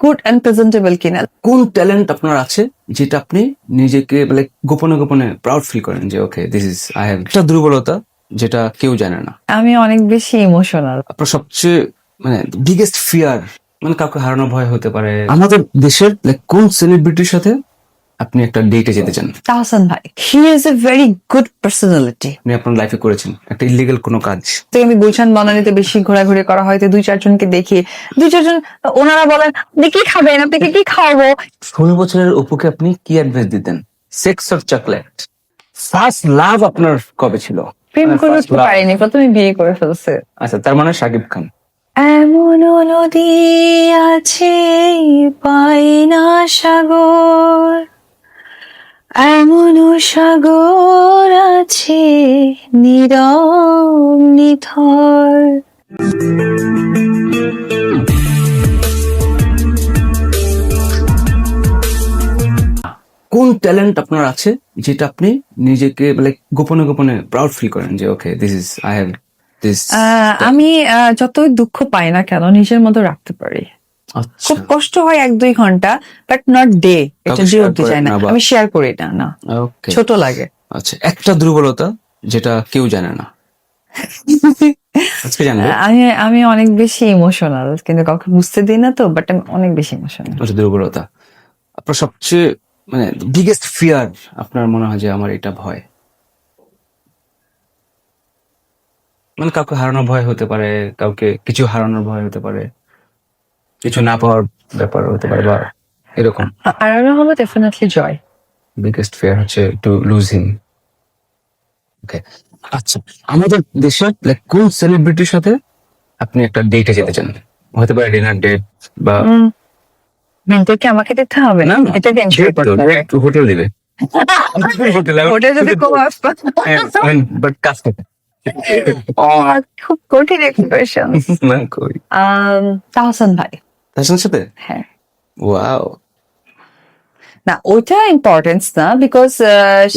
Good and presentable কিনা কোন talent আপনার আছে যেটা আপনি নিজেকে মানে গোপনে গোপনে প্রাউড ফিল করেন যে okay this is I have একটা দুর্বলতা যেটা কেউ জানে না। আমি অনেক বেশি ইমোশনাল আপনার সবচেয়ে মানে বিগেস্ট ফিয়ার মানে কাউকে হারানোর ভয় হতে পারে। আমাদের দেশের লাইক কোন সেলিব্রিটির সাথে আপনি একটা ডেটে যেতে চান। তাহসান ভাই he is a very good personality আপনি আপনার লাইফে করেছেন একটা ইলিগেল কোনো কাজ। তো আমি গুলশান বনানীতে বেশি ঘোরাঘুরি করা হয়তো দুই চারজনকে দেখি। দুই চারজন ওনারা বলেন আপনি কি খাবেন? আপনাকে কি খাওয়াবো ষোলো বছরের অপুকে আপনি কি অ্যাডভাইস দিতেন? Sex or chocolate first love আপনার কবে ছিল? প্রেম মানে করে উঠতে love। পারিনি প্রথমে বিয়ে করে ফেলছে। আচ্ছা তার মানে সাকিব খান। এমন নদী আছে পাই না সাগর। এমন সাগর আছে নীরব নিথর। কোন ট্যালেন্ট আপনার আছে যেটা আপনি নিজেকে লাইক গোপনে গোপনে প্রাউড ফিল করেন যে okay this is I have this আমি আহ, যতই দুঃখ পাই না কেন নিজের মতো রাখতে পারি। খুব কষ্ট হয় এক দুই ঘণ্টা বাট নট ডে এটা উঠতে করেন চায় না। আমি শেয়ার করি না না। ওকে ছোট লাগে। আচ্ছা একটা দুর্বলতা যেটা কেউ জানে না। আমি আমি অনেক বেশি ইমোশনাল কিন্তু কাউকে বুঝতে দিই না তো বাট আমি অনেক বেশি ইমোশনাল আচ্ছা দুর্বলতা। আপনার সবচেয়ে মানে বিগেস্ট ফিয়ার আপনার মনে হয় যে আমার এটা ভয়? মানে কাউকে হারানোর ভয় হতে পারে কাউকে কিছু হারানোর ভয় হতে পারে। কিছু না পাওয়ার ব্যাপার হতে পারে বা এরকম। আর আরও হলো ডেফিনেটলি জয় বিগেস্ট ফিয়ার হচ্ছে টু লুজ হিম ওকে আচ্ছা আমাদের দেশে like, কোন সেলিব্রিটির সাথে আপনি একটা ডেটে যেতে চান? হতে পারে ডিনার ডেট বা মেন্টরকে আমাকে দিতে হবে? না করতে হবে হোটেল দিবে। হোটেল যদি কোনো বাট কাজ করতে খুব কঠিন একটা তাহসান ভাই। তার সাথে হ্যাঁ। ওয়াও না ওইটা ইম্পর্টেন্স না বিকজ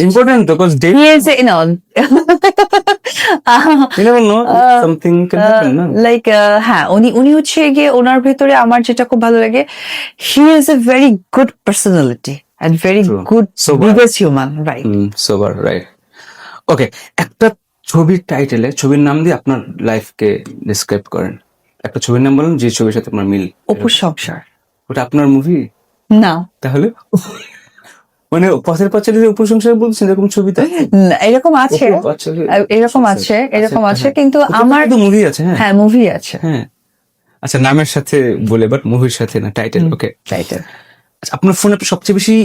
ইম্পর্টেন্ট তো cause he is you know you never know Uh, something can happen না লাইক হ্যাঁ উনি উনি হচ্ছে গিয়ে ওনার ভেতরে আমার যেটা খুব ভালো লাগে he is a very good personality and very good. Biggest human right sober right okay একটা ছবির টাইটেলে ছবির নাম দিয়ে আপনার লাইফকে ডিসক্রাইব করেন। একটা ছবির নাম বলেন যে ছবির সাথে আপনার মিল। অপুর সংসার। ওটা আপনার মুভি না। তাহলে? মানে পথের পাঁচালীর উপসংসার বলছেন এরকম ছবিতে এরকম আছে। অপুর এরকম আছে এরকম আচ্ছা, আছে হ্যাঁ। কিন্তু আমার তো মুভি আছে হ্যাঁ। হ্যাঁ মুভি আছে। হ্যাঁ। আচ্ছা নামের সাথে বলে বাট মুভির সাথে না টাইটেল ওকে টাইটেল আচ্ছা আপনার ফোনে আপনি সবচেয়ে বেশি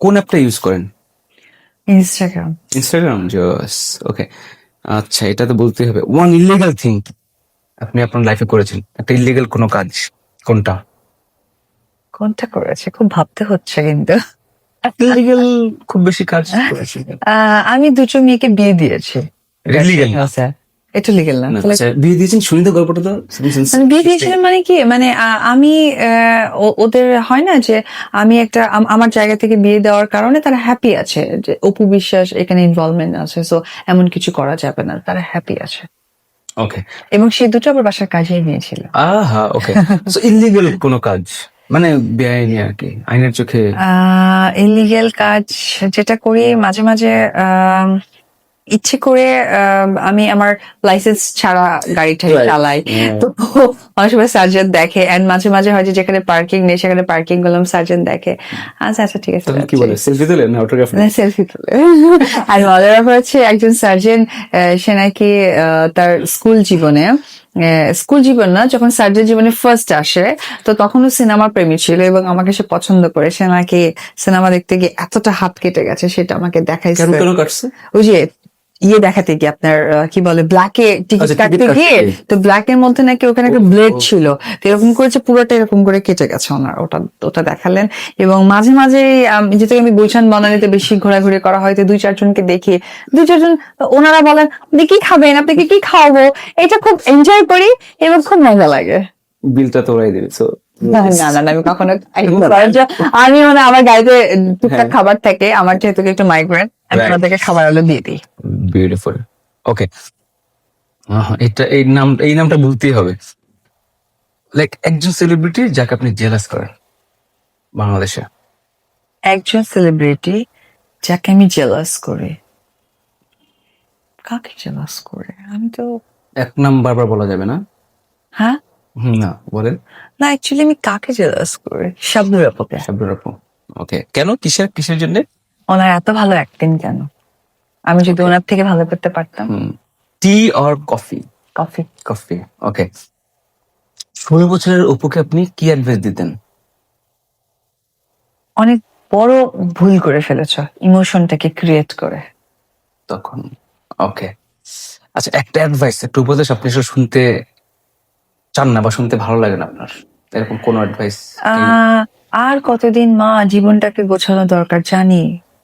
কোন অ্যাপটা ইউজ করেন? ইনস্টাগ্রাম ইনস্টাগ্রাম জস ওকে আচ্ছা এটা তো বলতেই হবে। ওয়ান ইলিগাল থিং আপনি আপনার লাইফে করেছেন। একটা ইলিগাল কোনো কাজ কোনটা? কোনটা করেছে? খুব ভাবতে হচ্ছে কিন্তু। ইলিগাল খুব বেশি কাজ আহ, আমি দুটো মেয়েকে বিয়ে দিয়েছি? আচ্ছা এটা লিগেল না। তাহলে বিয়ে দিয়েছেন? শুনি তো গল্পটা তো। মানে বিয়ে দিয়েছিলাম মানে কি? মানে আ- আমি আহ, ও- ওদের হয় না যে আমি একটা আম- আমার জায়গা থেকে বিয়ে দেওয়ার কারণে তারা হ্যাপি আছে। যে অপু বিশ্বাস এখানে ইনভলভমেন্ট আছে সো এমন কিছু করা যাবে না। তারা হ্যাপি আছে। ওকে এবং সে দুটো আবার বাসার কাজেই নিয়েছিল। আহা ওকে সো ইলিগাল কোনো কাজ? মানে বেআইনি আর কি আইনের চোখে? ইলিগেল কাজ যেটা করি মাঝে মাঝে আম, ইচ্ছে করে আম, আমি আমার লাইসেন্স ছাড়া গাড়িটা. চালাই. তো অনেক সময় সার্জন দেখে এন্ড মাঝে মাঝে হয় যে যেখানে পার্কিং নেই সেখানে পার্কিং করলাম সার্জন দেখে। আচ্ছা আচ্ছা ঠিক আছে কি বলে? সেলফি তুলে না অটোগ্রাফ সেলফি তুলে। আর মজার ব্যাপার হচ্ছে একজন সার্জন সে নাকি আহ, তার স্কুল জীবনে স্কুল জীবন না যখন সার্জের জীবনে ফার্স্ট আসে তো তখনও সিনেমা প্রেমী ছিল এবং আমাকে সে পছন্দ করে। সে নাকি সিনেমা দেখতে গিয়ে এতটা হাত কেটে গেছে সেটা আমাকে দেখাইছে। ওই যে ইয়ে দেখাতে গিয়ে আপনার কি বলে ব্ল্যাকে টিকিট আচ্ছা, কাটতে গিয়ে তো ব্ল্যাক এর মধ্যে নাকি ওখানে একটা ব্লেড ছিল। তো এরকম করেছে পুরোটা এরকম করে কেটে গেছে ওনার ওটা ওটা দেখালেন। এবং মাঝে মাঝে যেহেতু আমি গুলশান বনানীতে বেশি ঘোরাঘুরি করা হয়তো দুই চারজনকে দেখি। দুই চারজন ওনারা বলেন আপনি কি খাবেন? আপনাকে কি খাওয়াবো? এটা খুব এনজয় করি এবং খুব মজা লাগে। বিলটা তো ওরাই দেবে সো না না আমি কখনো আমি মানে আমার গাড়িতে টুকটাক হ্যাঁ। খাবার থাকে আমার যেহেতু একটু মাইগ্রেন আমি. ওনাদেরকে খাবার আলো দিয়ে দিই। বিউটিফুল ওকে এটা এই নাম এই নামটা বলতেই হবে। লাইক একজন সেলিব্রিটি যাকে আপনি জেলাস করেন বাংলাদেশে। একজন সেলিব্রিটি যাকে আমি জেলাস করি। কাকে জেলাস করে? আমি তো এক নাম বারবার বলা যাবে না। হ্যাঁ? না বলেন। না অ্যাকচুয়ালি আমি কাকে জেলাস করি? শাবনুর আপুকে। শাবনুর আপু। ওকে কেন? কিসের কিসের জন্য? ওনার এত ভালো অ্যাক্টিং কেন? আমি যদি ওনার থেকে ভালো করতে পারতাম। Tea or coffee? Coffee. Coffee okay ষোলো বছরের অপুকে আপনি কি অ্যাডভাইস দিতেন? অনেক বড় ভুল করে ফেলেছ ইমোশনটাকে ক্রিয়েট করে। তখন ওকে আচ্ছা একটা অ্যাডভাইস একটা উপদেশ আপনি শুনতে চান না বা শুনতে ভালো লাগে না আপনার? এরকম কোন অ্যাডভাইস আহ, আর কতদিন মা জীবনটাকে গোছানো দরকার জানি।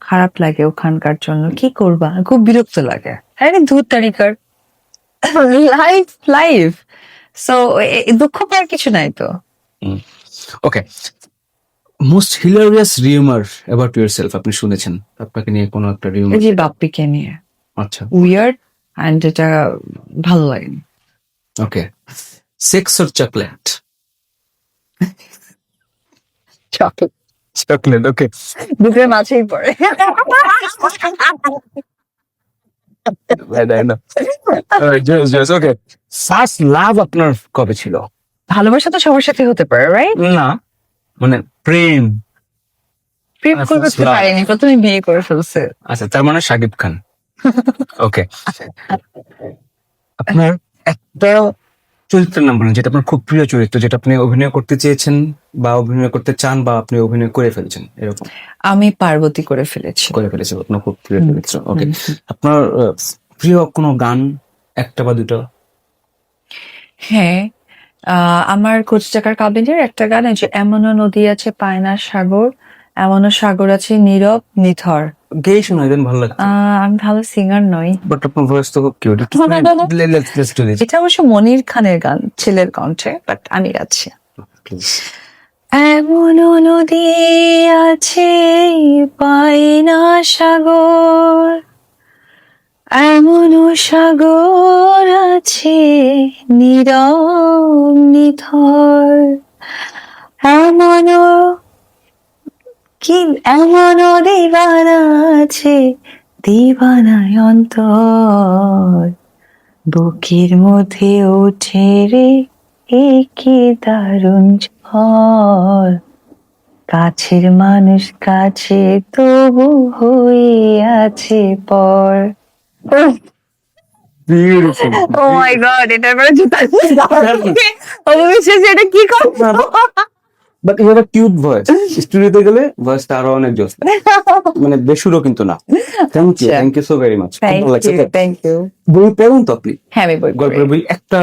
খারাপ লাগে ওখানকার জন্য। কি করবা? খুব বিরক্ত লাগে। আরে দূর তারিকার। লাইফ লাইফ সো দুঃখ পাওয়ার কিছু নাই তো? Okay most hilarious rumour about yourself আপনি শুনেছেন? আপনাকে নিয়ে কোনো একটা রিউমার যে বাপ্পিকে নিয়ে। আচ্ছা। উইয়ার্ড অ্যান্ড এটা ভালো লাগেনি। Okay sex or chocolate chocolate chocolate okay দুটোর মাঝেই পড়ে। ফার্স্ট লাভ আপনার কবে ছিল? ভালোবাসা তো সবার সাথে হতে পারে রাইট না মানে প্রেম। প্রেম আর করতে পারেনি প্রথমে বিয়ে করে ফেলছে। আচ্ছা তার মানে খান। ওকে আপনার একটা চরিত্রের নাম বলেন যেটা আপনার খুব প্রিয় চরিত্র যেটা আপনি অভিনয় করতে চেয়েছেন বা অভিনয় করতে চান বা আপনি অভিনয় করে ফেলেছেন এরকম? আমি পার্বতী করে ফেলেছি। করে ফেলেছি আপনার খুব প্রিয় চরিত্র ওকে আপনার প্রিয় কোনো গান একটা বা দুটো? হ্যাঁ আহ, আমার কোচ চাকার কাবিনের একটা গান আছে এমনও নদী আছে পায়না সাগর এমনও সাগর আছে নীরব নিথর। গেয়ে ভালো আহ, আমি ভালো সিঙ্গার নই। বাট আপনার ভয়েস তো খুব কিউট না, না, না। প্লিজ এটা অবশ্য মনির খানের গান ছেলের কণ্ঠে বাট আমি গাচ্ছি। এমনও নদী আছে পায়না সাগর। এমনও সাগর আছে নীরব নিথর। এমনও কি এমনও দিবানা আছে দিবানায় অন্তর। বুকের মধ্যে ওঠে রে একে দারুণ ঝড়। কাছের মানুষ কাছে তবু হয়ে আছে পর। বিউটিফুল ও মাই গড এটার পরে জুতা অবশ্যই এটা কি করছ but you have a cute voice স্টুডিওতে গেলে ভয়েসটা আরও অনেক জোস। মানে বেসুরো কিন্তু না। Thank you. Thank you so very much thank you বই পড়ুন তো আপনি হ্যাঁ আমি বই গল্পের বই একটা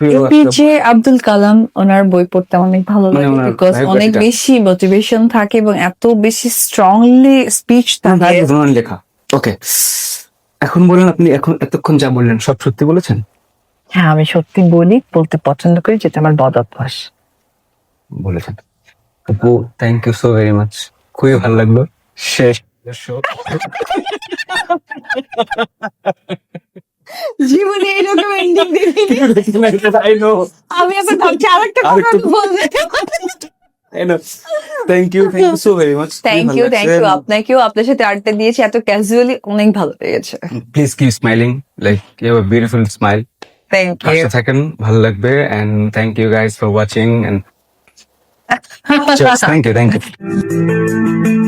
এপিজে আব্দুল কালাম ওনার বই পড়তে অনেক ভালো মানে লাগে বিকজ অনেক বেশি মোটিভেশন থাকে এবং এত বেশি স্ট্রংলি স্পিচ তার থাকে। লেখা। ওকে এখন বলেন আপনি এখন এতক্ষণ যা বললেন সব সত্যি বলেছেন? হ্যাঁ আমি সত্যি বলি বলতে পছন্দ করি যেটা আমার বদ অভ্যাস। বলেছেন। আপু thank you so very much খুবই ভালো লাগল। শেষ। জীবনে এন্ডিং. আমি এখন ভাবছি কথা বলবে। You so thank you thank you আপনাকেও আপনার সাথে আড্ডা দিয়েছি। এত ক্যাজুয়ালি অনেক ভালো লেগেছে। Please keep smiling. Like you have a beautiful smile. Thank you হাসতে থাকেন ভালো লাগবে। And thank you guys for watching and just thank you, thank you.